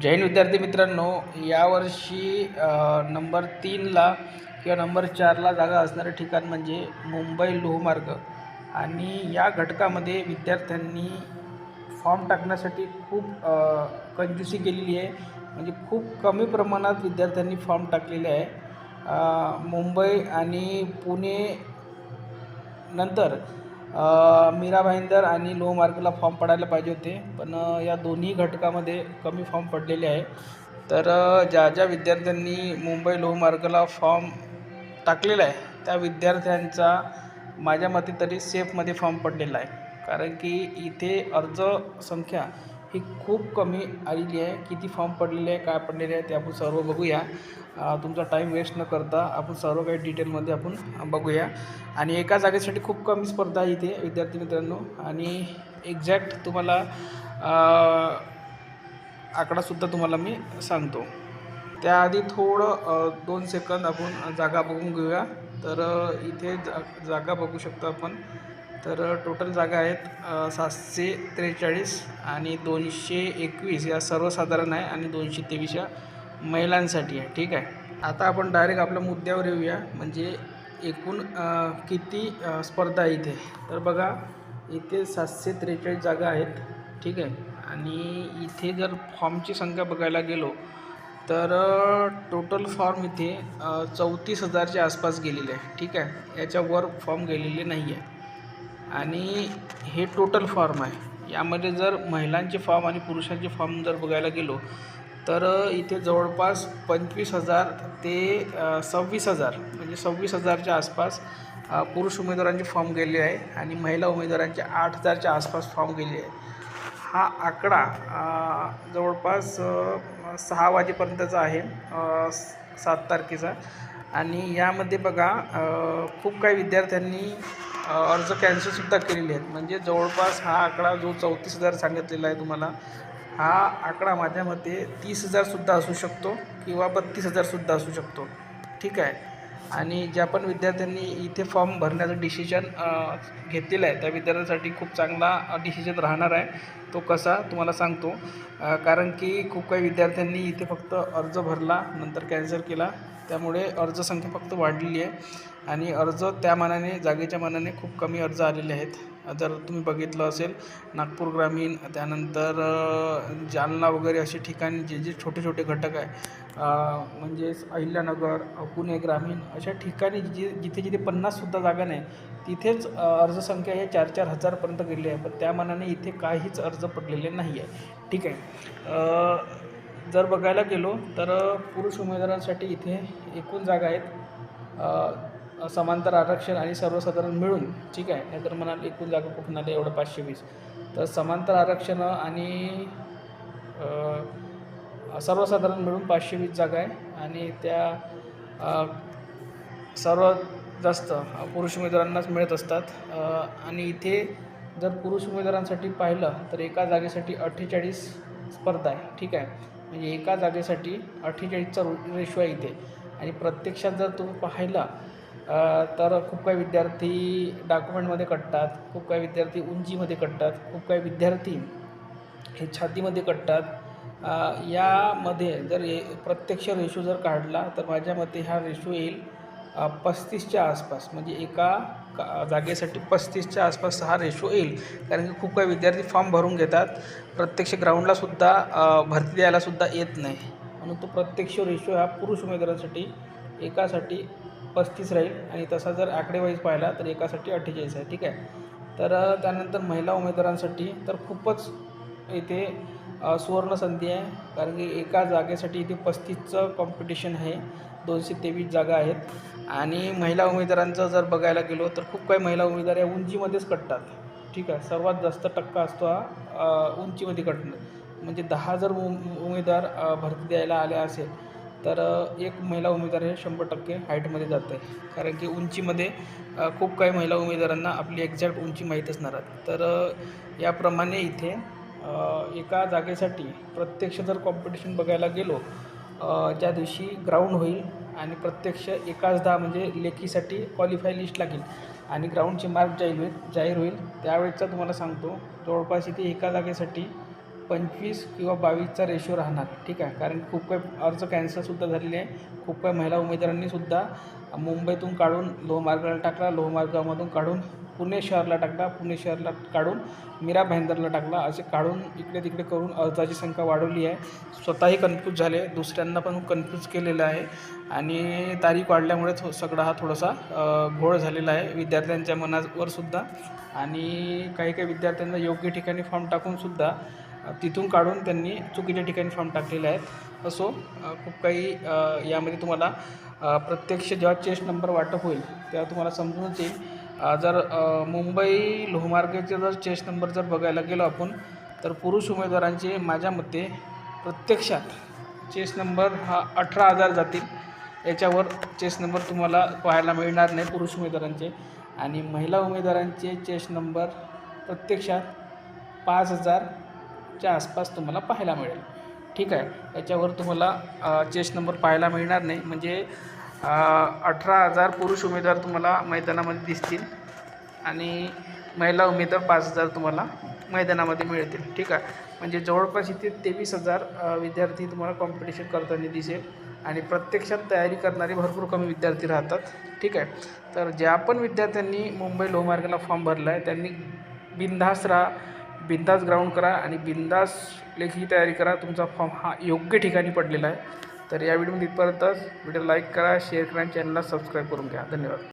जैन विद्यार्थी मित्रांनो यावर्षी नंबर तीनला किंवा नंबर चारला जागा असणारं ठिकाण म्हणजे मुंबई लोहमार्ग. आणि या घटकामध्ये विद्यार्थ्यांनी फॉर्म टाकण्यासाठी खूप अ, कंजूसी केलेली आहे. म्हणजे खूप कमी प्रमाणात विद्यार्थ्यांनी फॉर्म टाकलेले आहे. मुंबई आणि पुणे नंतर मीरा भाईंदर आणि लोहमार्गला फॉर्म पडायला पाहिजे होते पण या दोन्ही घटकामध्ये कमी फॉर्म पडलेले आहे. तर ज्या ज्या विद्यार्थ्यांनी मुंबई लोहमार्गला फॉर्म टाकलेला आहे त्या विद्यार्थ्यांचा माझ्या मते तरी सेफमध्ये फॉर्म पडलेला आहे. कारण की इथे अर्ज संख्या ही खूप कमी आलेली आहे. किती फॉर्म पडलेले आहे काय पडलेले आहे ते आपण सर्व बघूया. तुमचा टाईम वेस्ट न करता आपण सर्व काही डिटेलमध्ये आपण बघूया. आणि एका जागेसाठी खूप कमी स्पर्धा आहे इथे विद्यार्थी मित्रांनो. आणि एक्झॅक्ट तुम्हाला आकडासुद्धा तुम्हाला मी सांगतो. त्याआधी थोडं दोन सेकंद आपण जागा बघून घेऊया. तर इथे जा जागा बघू शकतो आपण. तर टोटल जागा आहेत सातशे त्रेचाळीस आणि दोनशे एकवीस या सर्वसाधारण आहे आणि दोनशे तेवीस या महिलांसाठी आहे. ठीक आहे? आता आपण डायरेक्ट आपल्या मुद्द्यावर येऊया. म्हणजे एकूण किती स्पर्धा आहे इथे? तर बघा इथे सातशे त्रेचाळीस जागा आहेत. ठीक आहे? आणि इथे जर फॉर्मची संख्या बघायला गेलो तर टोटल फॉर्म इथे चौतीस हजारच्या आसपास गेलेले आहे. ठीक आहे? याच्यावर फॉर्म गेलेले नाही आहे आणि हे टोटल फॉर्म आहे. यामध्ये जर महिलांचे फॉर्म आणि पुरुषांचे फॉर्म जर बघायला गेलो तर इथे जवळपास पंचवीस हजार ते सव्वीस हजार म्हणजे सव्वीस हजारच्या आसपास पुरुष उमेदवारांचे फॉर्म गेले आहे आणि महिला उमेदवारांचे आठ हजारच्या आसपास फॉर्म गेले आहे. हा आकडा जवळपास सहा वाजेपर्यंतचा आहे सात तारखेचा. आणि यामध्ये बघा खूप काही विद्यार्थ्यांनी अर्ज कॅन्सलसुद्धा केलेले आहेत. म्हणजे जवळपास हा आकडा जो चौतीस हजार सांगितलेला आहे तुम्हाला हा आकडा माझ्या मते तीस हजारसुद्धा असू शकतो किंवा बत्तीस हजारसुद्धा असू शकतो. ठीक आहे? आणि ज्या पण विद्यार्थ्यांनी इथे फॉर्म भरण्याचं डिसिजन घेतलेलं आहे त्या विद्यार्थ्यांसाठी खूप चांगला डिसिजन राहणार आहे. तो कसा तुम्हाला सांगतो. कारण की खूप काही विद्यार्थ्यांनी इथे फक्त अर्ज भरला नंतर कॅन्सल केला. त्यामुळे अर्ज संख्या फक्त वाढलेली आहे. आणि अर्ज त्या मानाने जागेच्या मानाने खूप कमी अर्ज आलेले आहेत. जर तुम्ही बघितलं असेल नागपूर ग्रामीण त्यानंतर जालना वगैरे असे ठिकाणी जे जे छोटे छोटे घटक आहे म्हणजेच अहिल्यानगर पुणे ग्रामीण अशा ठिकाणी जी जिथे जिथे पन्नाससुद्धा जागा नाही तिथेच अर्जसंख्या हे चार चार हजारपर्यंत गेली आहे. पण त्या मानाने इथे काहीच अर्ज पडलेले नाही आहे. ठीक आहे. जर बघायला गेलो तर पुरुष उमेदवारांसाठी इथे एकूण जागा आहेत समांतर आरक्षण आणि सर्वसाधारण मिळून ठीक आहे नाहीतर म्हणाल एकूण जागा कुठून आल्या एवढं पाचशे वीस. तर समांतर आरक्षण आणि सर्वसाधारण मिळून पाचशे वीस जागा आहे. आणि त्या सर्वात जास्त पुरुष उमेदवारांनाच मिळत असतात. आणि इथे जर पुरुष उमेदवारांसाठी पाहिलं तर एका जागेसाठी अठ्ठेचाळीस स्पर्धा आहे ठीक आहे. म्हणजे एका जागेसाठी अठ्ठेचाळीसचा रेशो आहे इथे. आणि प्रत्यक्षात जर तुम्ही पाहिला तर खूप काही विद्यार्थी डॉक्युमेंटमध्ये कटतात खूप काही विद्यार्थी उंचीमध्ये कटतात खूप काही विद्यार्थी हे छातीमध्ये कटतात. यामध्ये जर ए प्रत्यक्ष रेशो जर काढला तर माझ्या मते हा रेशो येईल पस्तीसच्या आसपास. म्हणजे एका का जागेसाठी पस्तीसच्या आसपास हा रेशो येईल. कारण की खूप काही विद्यार्थी फॉर्म भरून घेतात. प्रत्यक्ष ग्राउंडलासुद्धा भरती द्यायलासुद्धा येत नाही. म्हणून तो प्रत्यक्ष रेशो हा पुरुष उमेदवारांसाठी एकासाठी पस्तीस राहील आणि तसा जर आकडेवाईज पाहिला तर एकासाठी अठ्ठेचाळीस आहे ठीक आहे? तर त्यानंतर महिला उमेदवारांसाठी तर खूपच इथे सुवर्ण संधी आहे. कारण की एका जागेसाठी इथे पस्तीसचं कॉम्पिटिशन आहे. दोनशे तेवीस जागा आहेत. आणि महिला उमेदवारांचं जर बघायला गेलो तर खूप काही महिला उमेदवार या उंचीमध्येच कटतात. ठीक आहे? सर्वात जास्त टक्का असतो हा उंचीमध्ये कटणं. म्हणजे दहा जर उमेदवार भरती द्यायला आले असेल तर एक महिला उमेदवार हे शंभर टक्के हाईटमध्ये जातं आहे कारण की उंचीमध्ये खूप काही महिला उमेदवारांना आपली एक्झॅक्ट उंची माहीतच असणार तर याप्रमाणे इथे एका जागेसाठी प्रत्यक्ष जर कॉम्पिटिशन बघायला गेलो ज्या दिवशी ग्राउंड होईल आणि प्रत्यक्ष एकाच दहा म्हणजे लेखीसाठी क्वालिफाय लिस्ट लागेल आणि ग्राउंडचे मार्क जाहीर होईल जाहीर होईल त्यावेळेचा तुम्हाला सांगतो जवळपास इथे एका जागेसाठी पंचवीस किंवा बावीसचा रेशो राहणार. ठीक आहे? कारण खूप काही अर्ज कॅन्सलसुद्धा झालेले आहे. खूप काही महिला उमेदवारांनीसुद्धा मुंबईतून काढून लोहमार्गाला टाकला लोहमार्गामधून काढून पुणे शहरला टाकला पुणे शहरला काढून मीरा भाईंदरला टाकला. असे काढून इकडे तिकडे करून अर्जाची संख्या वाढवली आहे. स्वतःही कन्फ्यूज झाले. दुसऱ्यांना पण कन्फ्यूज केलेलं आहे. आणि तारीख वाढल्यामुळे थो हो, सगळा हा थोडासा घोळ झालेला आहे. विद्यार्थ्यांच्या मनावर सुद्धा. आणि काही काही विद्यार्थ्यांना योग्य ठिकाणी फॉर्म टाकूनसुद्धा तिथून काढून त्यांनी चुकीच्या ठिकाणी फॉर्म टाकलेले आहेत. असो खूप काही यामध्ये तुम्हाला प्रत्यक्ष जेव्हा चेस्ट नंबर वाटप होईल तेव्हा तुम्हाला समजूनच येईल. जर मुंबई लोहमार्गाचे जर चेस्ट नंबर जर बघायला गेलो आपण तर पुरुष उमेदवारांचे माझ्या मते प्रत्यक्षात चेस नंबर हा अठरा हजार जातील. याच्यावर चेस नंबर तुम्हाला पाहायला मिळणार नाही पुरुष उमेदवारांचे. आणि महिला उमेदवारांचे चेस नंबर प्रत्यक्षात पाच हजार हजारच्या आसपास तुम्हाला पाहायला मिळेल. ठीक आहे? याच्यावर तुम्हाला चेस नंबर पाहायला मिळणार नाही. म्हणजे अठरा हजार पुरुष उमेदवार तुम्हाला मैदानामध्ये दिसतील आणि महिला उमेदवार पाच हजार तुम्हाला मैदानामध्ये मिळतील. ठीक आहे? म्हणजे जवळपास इथे तेवीस हजार विद्यार्थी तुम्हाला कॉम्पिटिशन करताना दिसेल आणि प्रत्यक्षात तयारी करणारे भरपूर कमी विद्यार्थी राहतात. ठीक आहे? तर ज्या पण विद्यार्थ्यांनी मुंबई लोहमार्गाला फॉर्म भरला आहे त्यांनी बिनधास्त राहा बिंदास ग्राउंड करा आणि बिंदास लेखी तयारी करा. तुमचा फॉर्म हा योग्य ठिकाणी पडलेला आहे. तर या व्हिडिओमध्ये इथपर्यंतच व्हिडिओ लाईक करा शेअर करा आणि चॅनलला सबस्क्राईब करून घ्या. धन्यवाद.